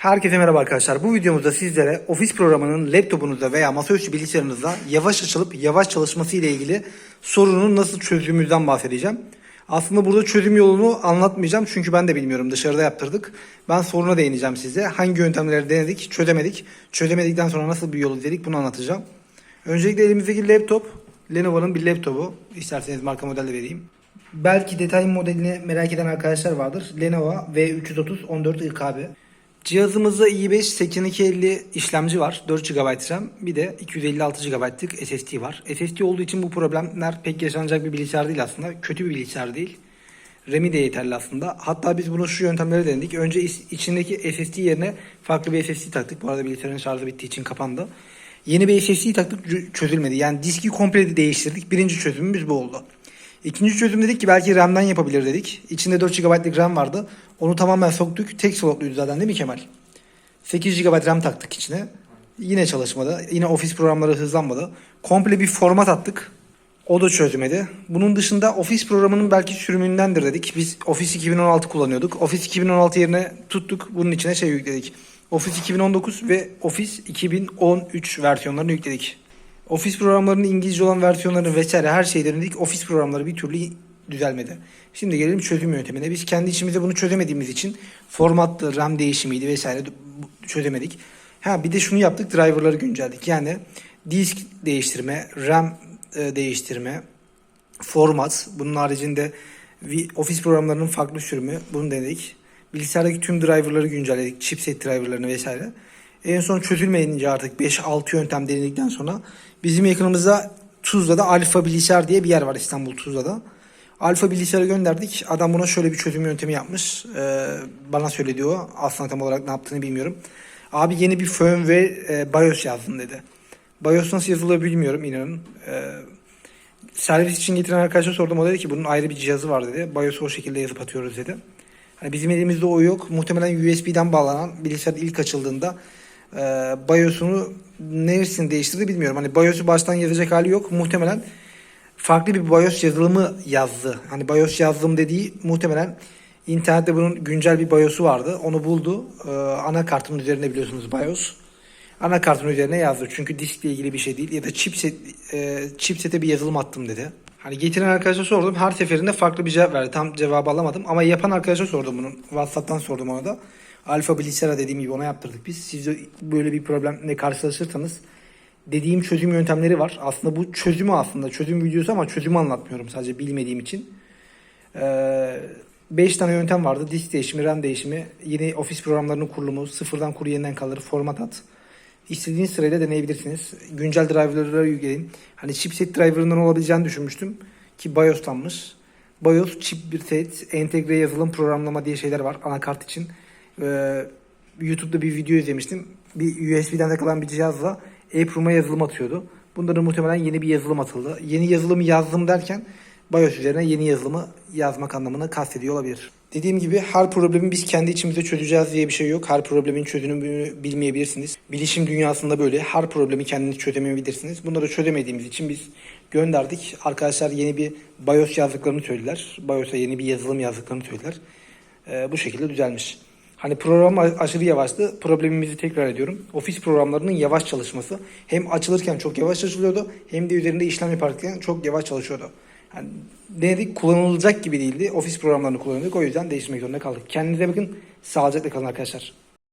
Herkese merhaba arkadaşlar. Bu videomuzda sizlere ofis programının laptopunuzda veya masaüstü bilgisayarınızda yavaş açılıp yavaş çalışması ile ilgili sorunun nasıl çözdüğümüzden bahsedeceğim. Aslında burada çözüm yolunu anlatmayacağım çünkü ben de bilmiyorum. Dışarıda yaptırdık. Ben soruna değineceğim size. Hangi yöntemleri denedik, çözemedik. Çözemedikten sonra nasıl bir yol izledik bunu anlatacağım. Öncelikle elimizdeki laptop Lenovo'nun bir laptopu. İsterseniz marka model de vereyim. Belki detay modelini merak eden arkadaşlar vardır. Lenovo V330 14 IKB. Cihazımızda i5 8250 işlemci var. 4 GB RAM. Bir de 256 GB'lık SSD var. SSD olduğu için bu problemler pek yaşanacak bir bilgisayar değil aslında. Kötü bir bilgisayar değil. RAM'i de yeterli aslında. Hatta biz bunu şu yöntemleri denedik. Önce içindeki SSD yerine farklı bir SSD taktık. Bu arada bilgisayarın şarjı bittiği için kapandı. Yeni bir SSD taktık çözülmedi. Yani diski komple değiştirdik. Birinci çözümümüz bu oldu. İkinci çözüm dedik ki belki RAM'den yapabilir dedik. İçinde 4 GB'lık RAM vardı. Onu tamamen soktuk. Tek slotluydu zaten değil mi Kemal? 8 GB RAM taktık içine. Yine çalışmadı. Yine ofis programları hızlanmadı. Komple bir format attık. O da çözmedi. Bunun dışında ofis programının belki sürümündendir dedik. Biz Office 2016 kullanıyorduk. Office 2016 yerine tuttuk. Bunun içine şey yükledik. Office 2019 ve Office 2013 versiyonlarını yükledik. Ofis programlarının İngilizce olan versiyonlarını vesaire her şeyi denedik. Ofis programları bir türlü düzelmedi. Şimdi gelelim çözüm yöntemine. Biz kendi içimizde bunu çözemediğimiz için formattı, RAM değişimiydi vesaire çözemedik. Ha bir de şunu yaptık. Driver'ları güncelledik. Yani disk değiştirme, RAM e, değiştirme, format, bunun haricinde ofis programlarının farklı sürümü bunu denedik. Bilgisayardaki tüm driver'ları güncelledik. Chipset driver'larını vesaire. En son çözülmeyince artık 5-6 yöntem denedikten sonra bizim yakınımızda Tuzla'da Alfa Bilgisayar diye bir yer var İstanbul Tuzla'da. Alfa Bilgisayar'a gönderdik. Adam buna şöyle bir çözüm yöntemi yapmış. Ee, bana söyledi o. Aslında tam olarak ne yaptığını bilmiyorum. Abi yeni bir firmware e, BIOS yazdın dedi. BIOS nasıl yazılıyor bilmiyorum inanın. Ee, servis için getiren arkadaşa sordum. O dedi ki bunun ayrı bir cihazı var dedi. BIOS'u o şekilde yazıp atıyoruz dedi. Hani bizim elimizde o yok. Muhtemelen USB'den bağlanan bilgisayar ilk açıldığında e, BIOS'unu neresini değiştirdi bilmiyorum. Hani BIOS'u baştan yazacak hali yok. Muhtemelen farklı bir BIOS yazılımı yazdı. Hani BIOS yazdım dediği muhtemelen internette bunun güncel bir BIOS'u vardı. Onu buldu. Ee, anakartın üzerinde biliyorsunuz BIOS. Anakartın üzerine yazdı. Çünkü diskle ilgili bir şey değil. Ya da chipset, e, chipsete bir yazılım attım dedi. Hani getiren arkadaşa sordum. Her seferinde farklı bir cevap verdi. Tam cevabı alamadım. Ama yapan arkadaşa sordum bunun. WhatsApp'tan sordum ona da. Alfa bilgisayara dediğim gibi ona yaptırdık biz. Siz böyle bir problemle karşılaşırsanız dediğim çözüm yöntemleri var. Aslında bu çözümü aslında çözüm videosu ama çözümü anlatmıyorum sadece bilmediğim için. 5 tane yöntem vardı. Disk değişimi, RAM değişimi, yeni ofis programlarının kurulumu, sıfırdan kur yeniden kalır, format at. İstediğiniz sırayla deneyebilirsiniz. Güncel driver'ları yükleyin. Hani chipset driver'ından olabileceğini düşünmüştüm. Ki BIOS'tanmış. BIOS, chipset, entegre yazılım programlama diye şeyler var anakart için. Ee, YouTube'da bir video izlemiştim. Bir USB'den takılan bir cihazla EEPROM'a yazılım atıyordu. Bunların muhtemelen yeni bir yazılım atıldı. Yeni yazılımı yazdım derken BIOS üzerine yeni yazılımı yazmak anlamını kastediyor olabilir. Dediğim gibi her problemi biz kendi içimizde çözeceğiz diye bir şey yok. Her problemin çözümünü bilmeyebilirsiniz. Bilişim dünyasında böyle her problemi kendiniz çözemeyebilirsiniz. Bunları çözemediğimiz için biz gönderdik. Arkadaşlar yeni bir BIOS yazdıklarını söylediler. BIOS'a yeni bir yazılım yazdıklarını söylediler. Ee, bu şekilde düzelmiş. Hani program aşırı yavaştı. Problemimizi tekrar ediyorum. Ofis programlarının yavaş çalışması. Hem açılırken çok yavaş açılıyordu hem de üzerinde işlem yaparken çok yavaş çalışıyordu. Yani denedik kullanılacak gibi değildi. Ofis programlarını kullanıyorduk. O yüzden değiştirmek zorunda kaldık. Kendinize bakın. Sağlıcakla kalın arkadaşlar.